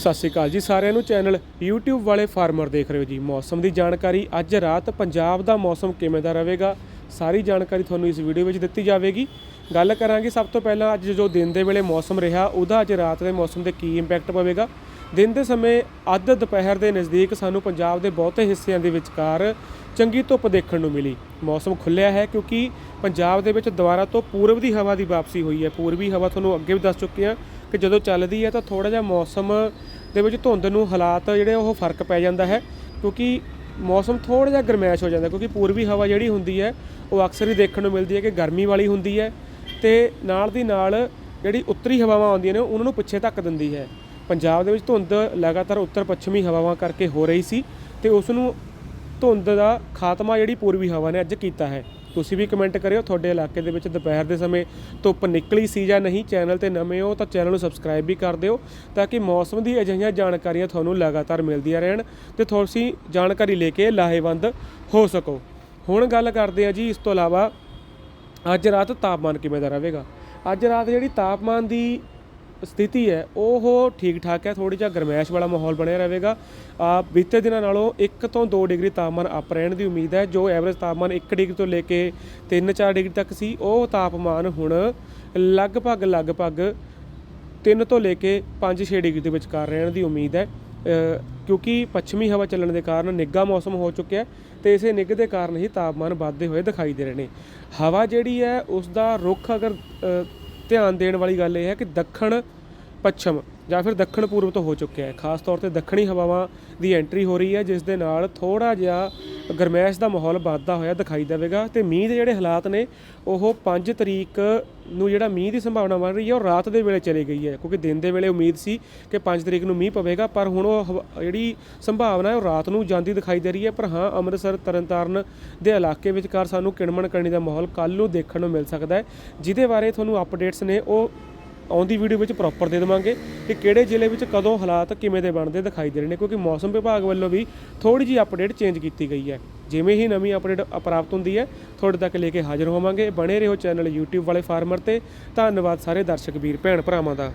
ਸਤਿ ਸ਼੍ਰੀ ਅਕਾਲ ਜੀ ਸਾਰਿਆਂ ਨੂੰ ਚੈਨਲ YouTube ਵਾਲੇ ਫਾਰਮਰ ਦੇਖ ਰਹੇ ਹੋ ਜੀ। ਮੌਸਮ ਦੀ ਜਾਣਕਾਰੀ ਅੱਜ ਰਾਤ ਪੰਜਾਬ ਦਾ ਮੌਸਮ ਕਿਵੇਂ ਦਾ ਰਹੇਗਾ, ਸਾਰੀ ਜਾਣਕਾਰੀ ਤੁਹਾਨੂੰ ਇਸ ਵੀਡੀਓ ਵਿੱਚ ਦਿੱਤੀ ਜਾਵੇਗੀ। ਗੱਲ ਕਰਾਂਗੇ ਸਭ ਤੋਂ ਪਹਿਲਾਂ ਅੱਜ ਜੋ ਦਿਨ ਦੇ ਵੇਲੇ ਮੌਸਮ ਰਿਹਾ, ਉਹਦਾ ਅੱਜ ਰਾਤ ਦੇ ਮੌਸਮ ਤੇ ਕੀ ਇੰਪੈਕਟ ਪਵੇਗਾ। ਦਿਨ ਦੇ ਸਮੇਂ ਅੱਧ ਦੁਪਹਿਰ ਦੇ ਨਜ਼ਦੀਕ ਸਾਨੂੰ ਪੰਜਾਬ ਦੇ ਬਹੁਤੇ ਹਿੱਸਿਆਂ ਦੇ ਵਿਚਕਾਰ ਚੰਗੀ ਧੁੱਪ ਦੇਖਣ ਨੂੰ ਮਿਲੀ। ਮੌਸਮ ਖੁੱਲਿਆ ਹੈ ਕਿਉਂਕਿ ਪੰਜਾਬ ਦੇ ਵਿੱਚ ਦੁਬਾਰਾ ਤੋਂ ਪੂਰਬ ਦੀ ਹਵਾ ਦੀ ਵਾਪਸੀ ਹੋਈ ਹੈ। ਪੂਰਬੀ ਹਵਾ ਤੁਹਾਨੂੰ ਅੱਗੇ ਵੀ ਦੱਸ ਚੁੱਕੇ ਹਾਂ। ਕਿ ਜਦੋਂ ਚੱਲਦੀ ਹੈ ਤਾਂ ਥੋੜਾ ਜਿਹਾ ਮੌਸਮ ਦੇ ਵਿੱਚ ਧੁੰਦ ਨੂੰ ਹਾਲਾਤ ਜਿਹੜੇ ਉਹ ਫ਼ਰਕ ਪੈ ਜਾਂਦਾ ਹੈ, ਕਿਉਂਕਿ ਮੌਸਮ ਥੋੜਾ ਜਿਹਾ ਗਰਮੈਸ਼ ਹੋ ਜਾਂਦਾ ਕਿਉਂਕਿ ਪੂਰਬੀ ਹਵਾ ਜਿਹੜੀ ਹੁੰਦੀ ਹੈ, ਉਹ ਅਕਸਰ ਹੀ ਦੇਖਣ ਨੂੰ ਮਿਲਦੀ ਹੈ ਕਿ ਗਰਮੀ ਵਾਲੀ ਹੁੰਦੀ ਹੈ ਤੇ ਨਾਲ ਦੀ ਨਾਲ ਜਿਹੜੀ ਉੱਤਰੀ ਹਵਾਵਾਂ ਆਉਂਦੀਆਂ ਨੇ, ਉਹਨਾਂ ਨੂੰ ਪਿੱਛੇ ਧੱਕ ਦਿੰਦੀ ਹੈ। ਪੰਜਾਬ ਦੇ ਵਿੱਚ ਧੁੰਦ ਲਗਾਤਾਰ ਉੱਤਰ ਪੱਛਮੀ ਹਵਾਵਾਂ ਕਰਕੇ ਹੋ ਰਹੀ ਸੀ ਤੇ ਉਸ ਨੂੰ ਧੁੰਦ ਦਾ ਖਾਤਮਾ ਜਿਹੜੀ ਪੂਰਬੀ ਹਵਾ ਨੇ ਅੱਜ ਕੀਤਾ ਹੈ। ਤੁਸੀਂ ਵੀ ਕਮੈਂਟ ਕਰਿਓ, ਤੁਹਾਡੇ ਇਲਾਕੇ ਦੇ ਵਿੱਚ ਦੁਪਹਿਰ ਦੇ ਸਮੇਂ ਧੁੱਪ ਨਿਕਲੀ ਸੀ ਜਾਂ ਨਹੀਂ, ਚੈਨਲ ਤੇ ਨਵੇਂ ਹੋ ਤਾਂ ਚੈਨਲ ਨੂੰ ਸਬਸਕ੍ਰਾਈਬ ਵੀ ਕਰ ਦਿਓ ਤਾਂ ਕਿ ਮੌਸਮ ਦੀ ਅਜਿਹੀਆਂ ਜਾਣਕਾਰੀਆਂ ਤੁਹਾਨੂੰ ਲਗਾਤਾਰ ਮਿਲਦੀਆਂ ਰਹਿਣ ਤੇ ਤੁਸੀਂ ਜਾਣਕਾਰੀ ਲੈ ਕੇ ਲਾਹੇਵੰਦ ਹੋ ਸਕੋ। ਹੁਣ ਗੱਲ ਕਰਦੇ ਆ ਜੀ, ਇਸ ਤੋਂ ਇਲਾਵਾ ਅੱਜ ਰਾਤ ਤਾਪਮਾਨ ਕਿਵੇਂ ਦਾ ਰਹੇਗਾ? ਅੱਜ ਰਾਤ ਜਿਹੜੀ ਤਾਪਮਾਨ ਦੀ ਸਥਿਤੀ ਹੈ, ਉਹ ਠੀਕ ਠਾਕ ਹੈ ਥੋੜੀ ਜਿਹਾ ਗਰਮੈਸ਼ ਵਾਲਾ ਮਾਹੌਲ ਬਣਿਆ ਰਹੇਗਾ। ਆ, ਬੀਤੇ ਦਿਨਾਂ ਨਾਲੋਂ 1 ਤੋਂ 2 ਡਿਗਰੀ ਤਾਪਮਾਨ ਅਪ ਰਹਿਣ ਦੀ ਉਮੀਦ ਹੈ, ਜੋ ਐਵਰੇਜ ਤਾਪਮਾਨ 1 ਡਿਗਰੀ ਤੋਂ ਲੈ ਕੇ 3-4 ਡਿਗਰੀ ਤੱਕ ਸੀ, ਉਹ ਤਾਪਮਾਨ ਹੁਣ ਲਗਭਗ ਲਗਭਗ 3 ਤੋਂ ਲੈ ਕੇ 5-6 ਡਿਗਰੀ ਦੇ ਵਿਚਕਾਰ ਰਹਿਣ ਦੀ ਉਮੀਦ ਹੈ। ਕਿਉਂਕਿ ਪੱਛਮੀ ਹਵਾ ਚੱਲਣ ਦੇ ਕਾਰਨ ਨਿੱਘਾ ਮੌਸਮ ਹੋ ਚੁੱਕਿਆ ਹੈ ਤੇ ਇਸੇ ਨਿੱਘ ਦੇ ਕਾਰਨ ਹੀ ਤਾਪਮਾਨ ਵੱਧਦੇ ਹੋਏ ਦਿਖਾਈ ਦੇ ਰਹੇ ਨੇ। ਹਵਾ ਜਿਹੜੀ ਹੈ ਉਸ ਦਾ ਰੁਖ ਅਗਰ ਧਿਆਨ ਦੇਣ ਵਾਲੀ ਗੱਲ ਇਹ ਹੈ ਕਿ ਦੱਖਣ ਪੱਛਮ ਜਾਂ ਫਿਰ ਦੱਖਣ ਪੂਰਬ ਤੋਂ ਹੋ ਚੁੱਕਿਆ ਹੈ। ਖਾਸ ਤੌਰ ਤੇ ਦੱਖਣੀ ਹਵਾਵਾਂ ਦੀ ਐਂਟਰੀ ਹੋ ਰਹੀ ਹੈ, ਜਿਸ ਦੇ ਨਾਲ ਥੋੜਾ ਜਿਹਾ ਗਰਮੈਸ਼ ਦਾ ਮਾਹੌਲ ਵੱਧਦਾ ਹੋਇਆ ਦਿਖਾਈ ਦੇਵੇਗਾ ਤੇ ਮੀਂਹ ਦੇ ਜਿਹੜੇ ਹਾਲਾਤ ਨੇ, ਉਹ 5 ਤਰੀਕ ਨੂੰ ਜਿਹੜਾ ਮੀਂਹ ਦੀ ਸੰਭਾਵਨਾ ਬਣ ਰਹੀ ਹੈ, ਉਹ ਰਾਤ ਦੇ ਵੇਲੇ ਚਲੀ ਗਈ ਹੈ। ਕਿਉਂਕਿ ਦਿਨ ਦੇ ਵੇਲੇ ਉਮੀਦ ਸੀ ਕਿ 5 ਤਰੀਕ ਨੂੰ ਮੀਂਹ ਪਵੇਗਾ, ਪਰ ਹੁਣ ਉਹ ਹਵਾ- ਜਿਹੜੀ ਸੰਭਾਵਨਾ ਹੈ, ਉਹ ਰਾਤ ਨੂੰ ਜਾਂਦੀ ਦਿਖਾਈ ਦੇ ਰਹੀ ਹੈ। ਪਰ ਹਾਂ, ਅੰਮ੍ਰਿਤਸਰ, ਤਰਨਤਾਰਨ ਦੇ ਇਲਾਕੇ ਵਿਚਕਾਰ ਸਾਨੂੰ ਕਿਣਮਣ ਕਰਨੀ ਦਾ ਮਾਹੌਲ ਕੱਲ ਨੂੰ ਦੇਖਣ ਨੂੰ ਮਿਲ ਸਕਦਾ ਹੈ। ਜਿਹਦੇ ਬਾਰੇ ਤੁਹਾਨੂੰ ਅਪਡੇਟਸ ਨੇ, ਉਹ ਆਉਂਦੀ ਵੀਡੀਓ ਵਿੱਚ ਪ੍ਰੋਪਰ ਦੇ ਦੇਵਾਂਗੇ ਕਿ ਕਿਹੜੇ ਜ਼ਿਲ੍ਹੇ ਵਿੱਚ ਕਦੋਂ ਹਾਲਾਤ ਕਿਵੇਂ ਦੇ ਬਣਦੇ ਦਿਖਾਈ ਦੇ ਰਹੇ ਨੇ, ਕਿਉਂਕਿ ਮੌਸਮ ਵਿਭਾਗ ਵੱਲੋਂ ਵੀ ਥੋੜੀ ਜਿਹੀ ਅਪਡੇਟ ਚੇਂਜ ਕੀਤੀ ਗਈ ਹੈ। ਜਿਵੇਂ ਹੀ ਨਵੀਂ ਅਪਡੇਟ ਪ੍ਰਾਪਤ ਹੁੰਦੀ ਹੈ, ਤੁਹਾਡੇ ਤੱਕ ਲੈ ਕੇ ਹਾਜ਼ਰ ਹੋਵਾਂਗੇ। ਬਣੇ ਰਹੋ ਚੈਨਲ YouTube ਵਾਲੇ ਫਾਰਮਰ ਤੇ। ਧੰਨਵਾਦ ਸਾਰੇ ਦਰਸ਼ਕ ਵੀਰ, ਭੈਣ ਭਰਾਵਾਂ ਦਾ।